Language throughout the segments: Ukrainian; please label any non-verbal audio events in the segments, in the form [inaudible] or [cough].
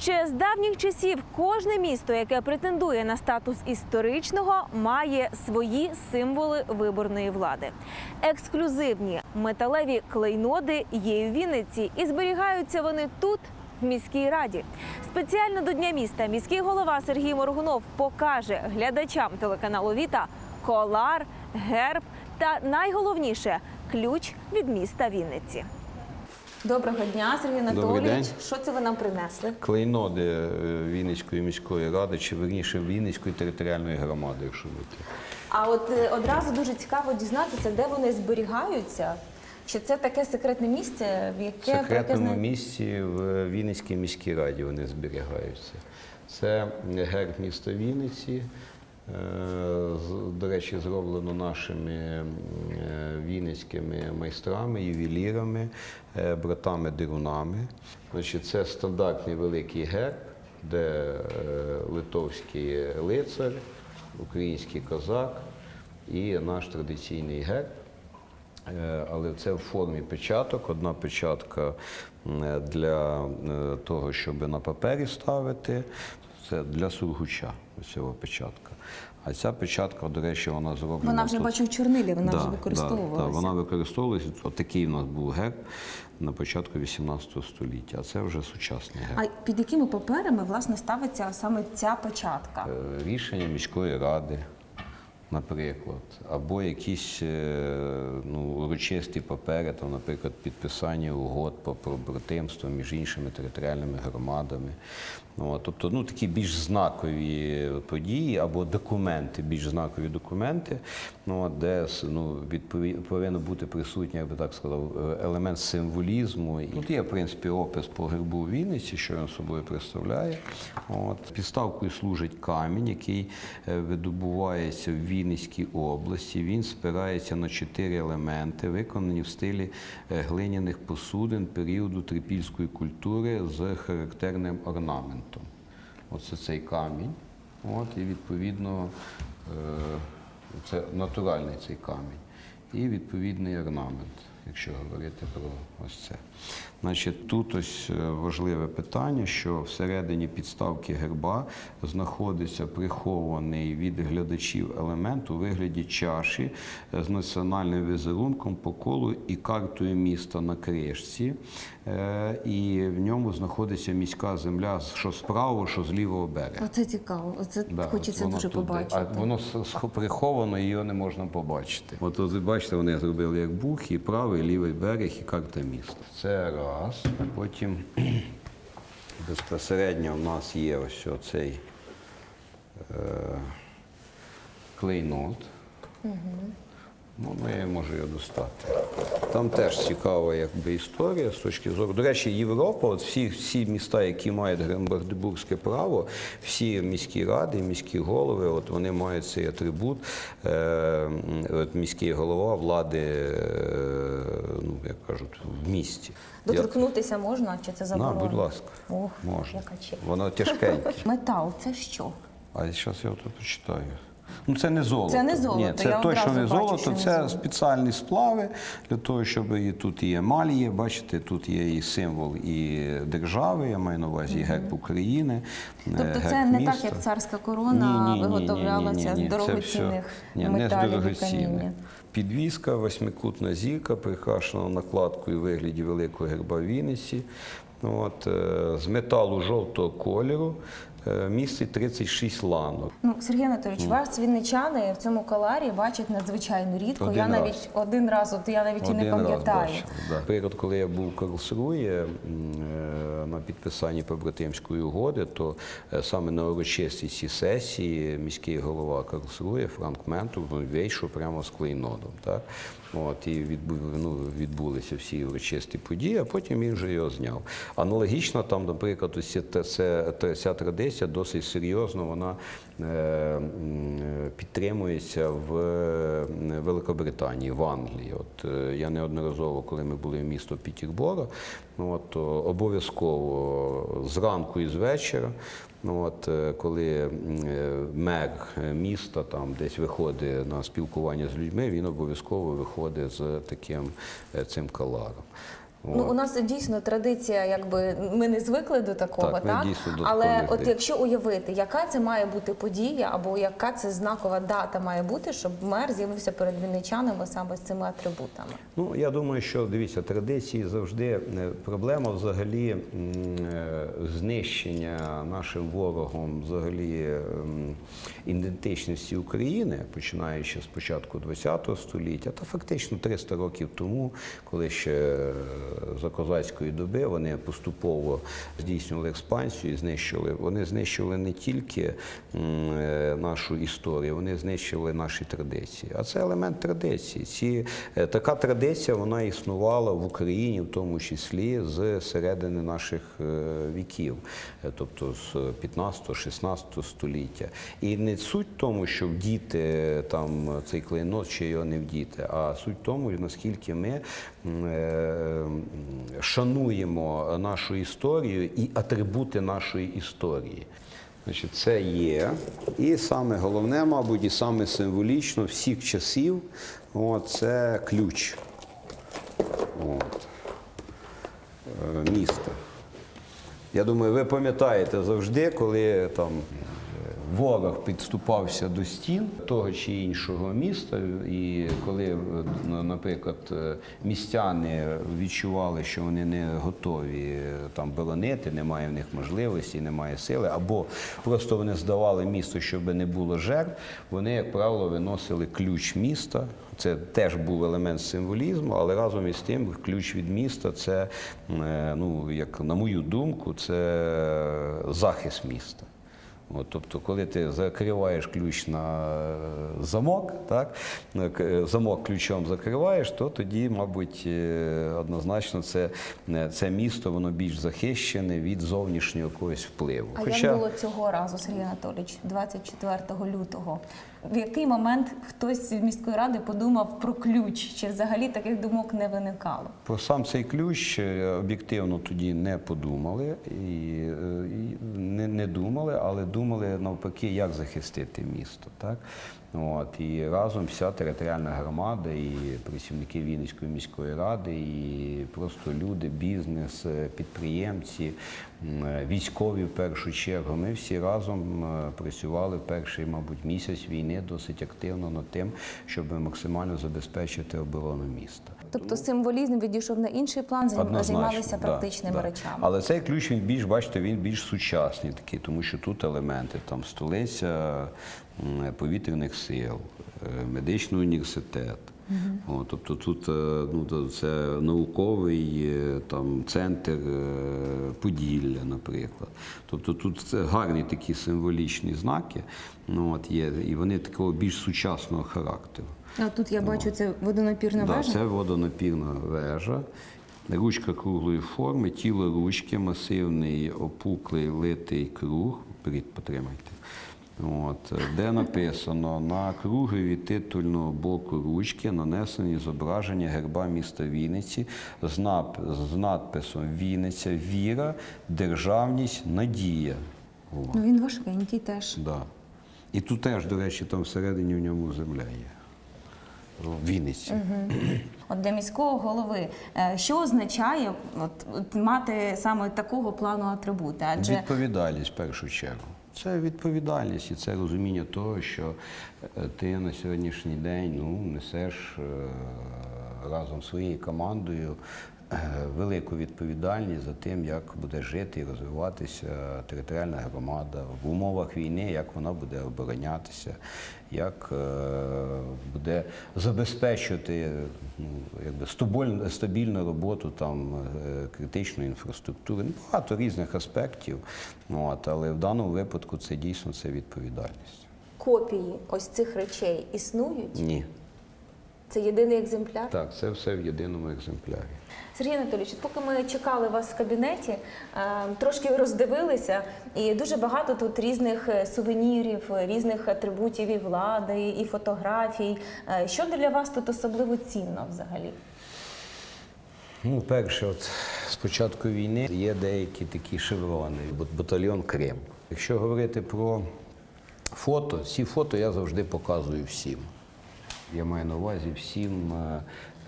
Ще з давніх часів кожне місто, яке претендує на статус історичного, має свої символи виборної влади. Ексклюзивні металеві клейноди є в Вінниці, і зберігаються вони тут. В міській раді спеціально до дня міста міський голова Сергій Моргунов покаже глядачам телеканалу Віта колар, герб та найголовніше ключ від міста Вінниці. Доброго дня, Сергій Анатолійович. Що це ви нам принесли? Клейноди е, Вінницької міської ради, чи верніше Вінницької територіальної громади, якщо бути. А от е, одразу дуже цікаво дізнатися, де вони зберігаються. Чи це таке секретне місце, в В яке яке секретному знає- місці в Вінницькій міській раді вони зберігаються. Це герб міста Вінниці. Е, До речі, зроблено нашими е, вінницькими майстрами, ювелірами, е, братами-дерунами. Значить, це стандартний великий герб, де литовський лицар, український козак і наш традиційний герб. Але це в формі печаток. Одна печатка для того, щоб на папері ставити. Це для сургуча, ось цього печатка. А ця печатка, до речі, вона зроблена. Вона вже тут- бачу в чорнилі, вона Да, вже да, використовувалася. Да, вона використовувалася. Отакий у нас був герб на початку 18 століття, а це вже сучасний герб. А під якими паперами власне ставиться саме ця печатка? Е, рішення міської ради, наприклад, або якісь е, ну, урочисті папери, там, наприклад, підписання угод по побратимству між іншими територіальними громадами. Ну, от, тобто ну, такі більш знакові події або документи, більш знакові документи, ну, де ну, відпові... повинен бути присутній, я би так сказав, е, елемент символізму. Тут є, в принципі, опис по гербу Вінниці, що він собою представляє. От. Підставкою служить камінь, який е, видобувається в Вінницькій області. Він спирається на чотири елементи, виконані в стилі е, глиняних посудин періоду трипільської культури з характерним орнаментом. Оце цей камінь. От, і відповідно е, це натуральний цей камінь. І відповідний орнамент, якщо говорити про ось це. Значить, тут ось е, важливе питання, що всередині підставки герба знаходиться прихований від глядачів елемент у вигляді чаші е, з національним візерунком по колу і картою міста на кришці. Е, І в ньому знаходиться міська земля, що з правого, що з лівого берега. Оце цікаво. Оце Да, хочеться дуже туди. побачити. А воно приховано, і його не можна побачити. От ви бачите, вони зробили як бух, і правий, і лівий берег, і карта міста. Це раз. Потім [clears throat] безпосередньо в нас є ось цей е, клейнот. Ну, ну, я можу його достати. Там теж цікава якби, історія з точки зору. До речі, Європа, от всі, всі міста, які мають Гренбергдебурзьке право, всі міські ради, міські голови, от вони мають цей атрибут. Е, от міський голова влади, е, ну, як кажуть, в місті. Я- Доторкнутися можна, чи це На, будь ласка, Ох, можна. яка. Воно тяжкеньке. Метал це що? А зараз я тут почитаю. Ну, це не золото. Це не золото, Ні, це я точно не бачу, золото, не це золото. спеціальні сплави для того, щоб і тут і емаль бачите, тут є і символ і держави, я маю на увазі і герб України. е, Тобто це не міста. так, як царська корона Ні-ні-ні-ні-ні-ні-ні. виготовлялася з Це дорогоцінних все- ні, не з металів і каміння. Підвіска, восьмикутна зірка, прикрашена накладкою у вигляді великого герба Вінниці. От, е, з металу жовтого кольору містить 36 ланок. Ну, Сергій Анатолійович, вас вінничани в цьому коларі бачать надзвичайно рідко. Один я раз. навіть один раз, от я навіть і не пам'ятаю. да. Період, коли я був в Карлсрує е, на підписанні побратимської угоди, то е, саме на урочистій цій сесії міський голова Карлсрує Франк Ментур ну, вийшов прямо з клейнодом. Так? От, і відбу, ну, відбулися всі урочисті події, а потім він вже його зняв. Аналогічно, там, наприклад, ось ця, ця традиція досить серйозно вона е, е, підтримується в е, Великобританії, в Англії. От я неодноразово, коли ми були в місто Пітербора, ну, от, обов'язково зранку і з вечора. Ну, от, коли мер міста там десь виходить на спілкування з людьми, він обов'язково виходить з таким цим каларом. Ну, у нас дійсно традиція, якби ми не звикли до такого, Так, так? дійсно до Але от якщо уявити, яка це має бути подія, або яка це знакова дата має бути, щоб мер з'явився перед вінничанами саме з цими атрибутами. Ну, я думаю, що дивіться, традиції завжди е, проблема взагалі е, знищення нашим ворогом взагалі ідентичності України, починаючи з початку ХХ століття, та фактично 300 років тому, коли ще е, за козацької доби вони поступово здійснювали експансію і знищили. Вони знищили не тільки е, нашу історію, вони знищили наші традиції. А це елемент традиції. Ці, е, така традиція вона існувала в Україні, в тому числі з середини наших е, віків, тобто з 15-16 століття. І не суть в тому, що вдіти там цей клейнот чи його не вдіти, а суть в тому, наскільки ми шануємо нашу історію і атрибути нашої історії. Значить, це є. І саме головне, мабуть, і саме символічно всіх часів о, це ключ от, е, міста. Я думаю, ви пам'ятаєте завжди, коли там ворог підступався до стін того чи іншого міста, і коли, е, наприклад, е, містяни відчували, що вони не готові е, там боронити, немає в них можливості, немає сили, або просто вони здавали місто, щоб не було жертв, вони, як правило, виносили ключ міста. Це теж був елемент символізму, але разом із тим ключ від міста це, ну, як на мою думку, це захист міста. От, тобто, коли ти закриваєш ключ на е, замок, так, к- замок ключом закриваєш, то тоді, мабуть, е, однозначно це, е, це місто воно більш захищене від зовнішнього якогось впливу. А як було цього разу, Сергій Анатолійович, 24 лютого? В який момент хтось з міської ради подумав про ключ? Чи взагалі таких думок не виникало? Про сам цей ключ е, об'єктивно тоді не подумали і, е, і не, не думали, але думали навпаки, як захистити місто. Так? От, і разом вся територіальна громада, і працівники Вінницької міської ради, і просто люди, бізнес, е, підприємці, військові в першу чергу. Ми всі разом е, працювали перший, мабуть, місяць війни досить активно над тим, щоб максимально забезпечити оборону міста. Тобто символізм відійшов на інший план, займалися практичними да. речами. Але цей ключ він більш, бачите, він більш сучасний такий, тому що тут елементи там столиця повітряних сил, е, медичний університет. О, тобто тут е, ну, це науковий е, там, центр е, Поділля, наприклад. Тобто тут це гарні такі символічні знаки, ну, от є, і вони такого більш сучасного характеру. А тут я бачу це водонапірна Да, вежа. це водонапірна вежа. Ручка круглої форми, тіло ручки, масивний опуклий литий круг. Беріть, потримайте. От, де написано на кругові титульного боку ручки нанесені зображення герба міста Вінниці з, нап, з надписом Вінниця, віра, державність, надія. О, Ну він важкенький теж. да. І тут теж, до речі, там всередині в ньому земля є. В Вінниці. От для міського голови, е, що означає от, от, мати саме такого плану атрибути? Адже Відповідальність в першу чергу. Це відповідальність і це розуміння того, що е, ти на сьогоднішній день ну, несеш е, разом зі своєю командою велику відповідальність за тим, як буде жити і розвиватися територіальна громада в умовах війни, як вона буде оборонятися, як е, буде забезпечувати ну, якби, стабільну, стабільну роботу там, е, критичної інфраструктури. Ну, Багато різних аспектів, от, але в даному випадку це дійсно це відповідальність. копії ось цих речей існують. Ні. Це єдиний екземпляр. Так, це все в єдиному екземплярі. Сергій Анатолійович, поки ми чекали вас в кабінеті, е, трошки роздивилися, і дуже багато тут різних е, сувенірів, е, різних атрибутів і влади, і фотографій. Що для вас тут особливо цінно взагалі? Ну, перше, от з початку війни є деякі такі шеврони, бат- батальйон Крим. Якщо говорити про фото, ці фото я завжди показую всім. Я маю на увазі всім е,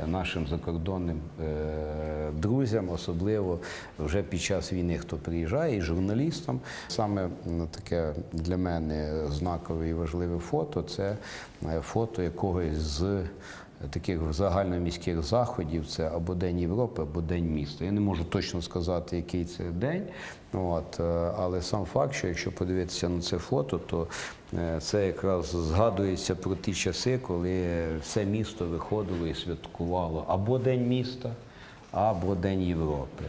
нашим закордонним е, друзям, особливо вже під час війни, хто приїжджає, і журналістам. Саме таке для мене знакове і важливе фото це е, фото якогось з таких загальноміських заходів. Це або День Європи, або День міста. Я не можу точно сказати, який це день. От, е, але сам факт, що якщо подивитися на це фото, то е, це якраз згадується про ті часи, коли все місто виходило і святкувало або День міста, або День Європи.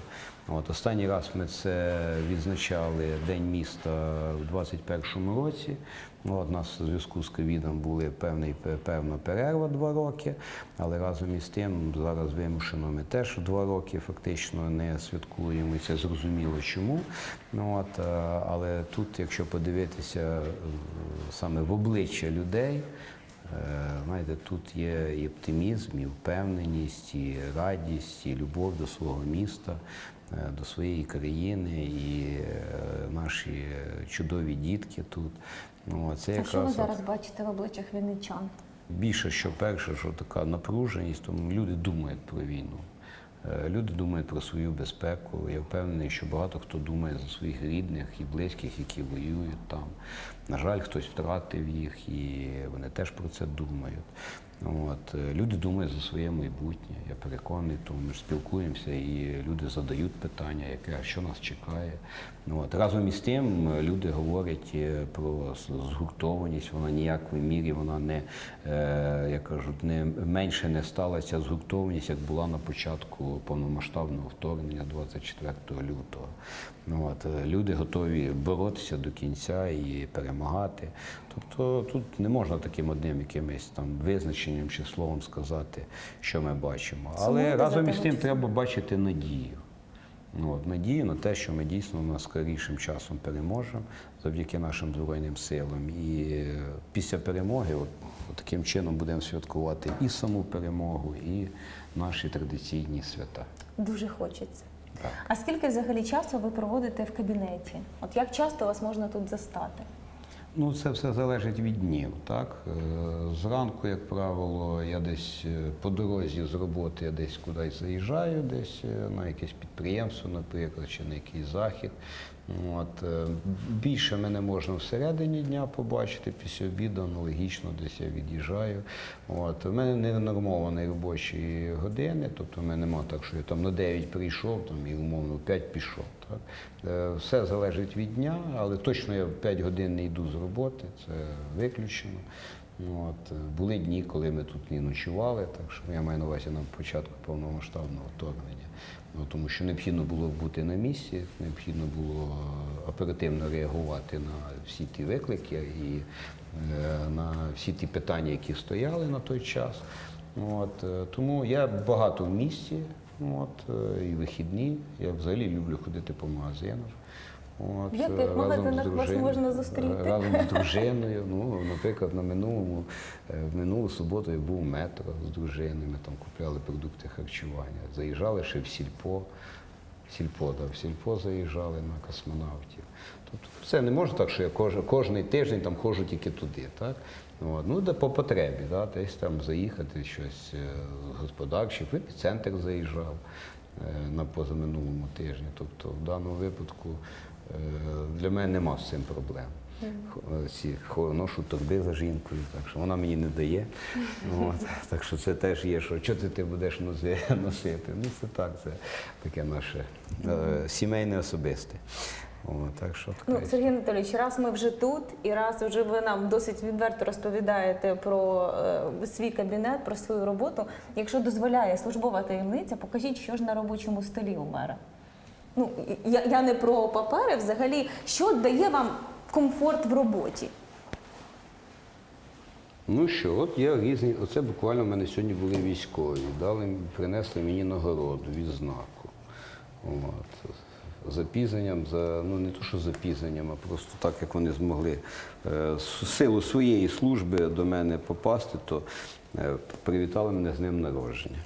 От останній раз ми це відзначали День міста у 2021 році. От, у нас у зв'язку з ковідом були певний, певна перерва два роки, але разом із тим зараз вимушено ми теж два роки фактично не святкуємо. Це зрозуміло чому. От, е, але тут, якщо подивитися е, саме в обличчя людей, Е, Знаєте, тут є і оптимізм, і впевненість, і радість, і любов до свого міста, до своєї країни, і е, наші чудові дітки тут. Ну, це А що ви якраз от зараз бачите в обличчях вінничан? більше, що перше, що така напруженість, тому люди думають про війну. Е, Люди думають про свою безпеку. Я впевнений, що багато хто думає за своїх рідних і близьких, які воюють там. На жаль, хтось втратив їх, і вони теж про це думають. От. е, Люди думають за своє майбутнє. Я переконаний, тому ми ж спілкуємося, і люди задають питання, яке що нас чекає. От. Разом із тим е, люди говорять е, про згуртованість, вона ніякої мірі вона не як кажуть, не менше не сталася згуртованість, як була на початку повномасштабного вторгнення 24 лютого. От, люди готові боротися до кінця і перемагати. Тобто тут не можна таким одним якимось там визначенням чи словом сказати, що ми бачимо. Але разом із тим, треба бачити надію. Ну, от, надію на те, що ми дійсно найскорішим часом переможемо завдяки нашим Збройним силам. І е, після перемоги, от, от таким чином будемо святкувати і саму перемогу, і наші традиційні свята. Дуже хочеться. Так. А скільки взагалі часу ви проводите в кабінеті? От як часто вас можна тут застати? Ну, це все залежить від днів. Так? Е, Зранку, як правило, я десь е, по дорозі з роботи я десь кудись заїжджаю, десь е, на якесь підприємство, наприклад, чи на якийсь захід. От. е, Більше мене можна всередині дня побачити, після обіду аналогічно десь я від'їжджаю. От. У мене не нормовані робочі години, тобто в мене немає так, що я там на 9 прийшов там, і умовно в 5 пішов. Так? Е, Все залежить від дня, але точно я в 5 годин не йду з роботи, це виключено. От, е, були дні, коли ми тут не ночували, так що я маю на увазі на початку повномасштабного вторгнення. Ну, тому що необхідно було бути на місці, необхідно було е, оперативно реагувати на всі ті виклики і е, на всі ті питання, які стояли на той час. От, е, тому я багато в місті, от, і вихідні. Я взагалі люблю ходити по магазинах. От, В яких е, магазинах вас можна зустріти? Разом з [laughs] дружиною. Ну, наприклад, на минулому, е, в минулу суботу я був у метро з дружиною, ми там купляли продукти харчування. Заїжджали ще в сільпо. Сільпо, да, в сільпо заїжджали на космонавтів. Тобто це не може так, що я кожен, кожний тиждень там ходжу тільки туди. Так? От. Ну, де по потребі, да, десь там заїхати щось е, господарче, в епіцентр заїжджав е, на позаминулому тижні. Тобто в даному випадку е, для мене нема з цим проблем. Е, ношу торби за жінкою, так що вона мені не дає. От, так що це теж є, що що ти, ти будеш [laughs] носити. Ну це так, це таке наше е, сімейне особисте. О, так що така Ну. Сергій Анатолійович, раз ми вже тут, і раз вже ви нам досить відверто розповідаєте про е, свій кабінет, про свою роботу. Якщо дозволяє службова таємниця, покажіть, що ж на робочому столі у мера. Ну, я, я не про папери, взагалі, що дає вам комфорт в роботі? Ну що, от є різні. Оце буквально в мене сьогодні були військові, дали, принесли мені нагороду, відзнаку. От. Запізненням, за, ну не то, що запізненням, а просто так, як вони змогли е, силу своєї служби до мене попасти, то е, привітали мене з ним народження.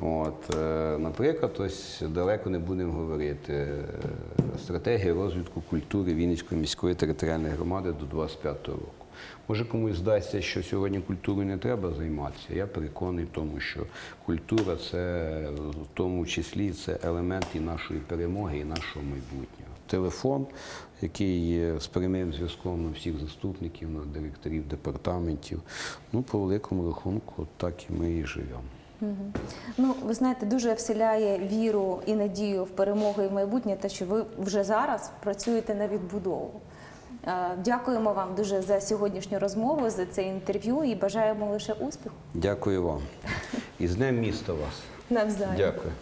От, е, наприклад, ось далеко не будемо говорити. Стратегія розвитку культури Вінницької міської територіальної громади до 25 року. Може комусь здасться, що сьогодні культурою не треба займатися. Я переконаний в тому, що культура це в тому числі це елемент і нашої перемоги, і нашого майбутнього. Телефон, який є з прямим зв'язком на всіх заступників, на директорів департаментів. Ну, по великому рахунку, так і ми і живемо. Ну, ви знаєте, дуже вселяє віру і надію в перемогу і в майбутнє, те, що ви вже зараз працюєте на відбудову. Е, Дякуємо вам дуже за сьогоднішню розмову, за це інтерв'ю і бажаємо лише успіху. Дякую вам. І з Днем міста вас. Навзаєм. Дякую.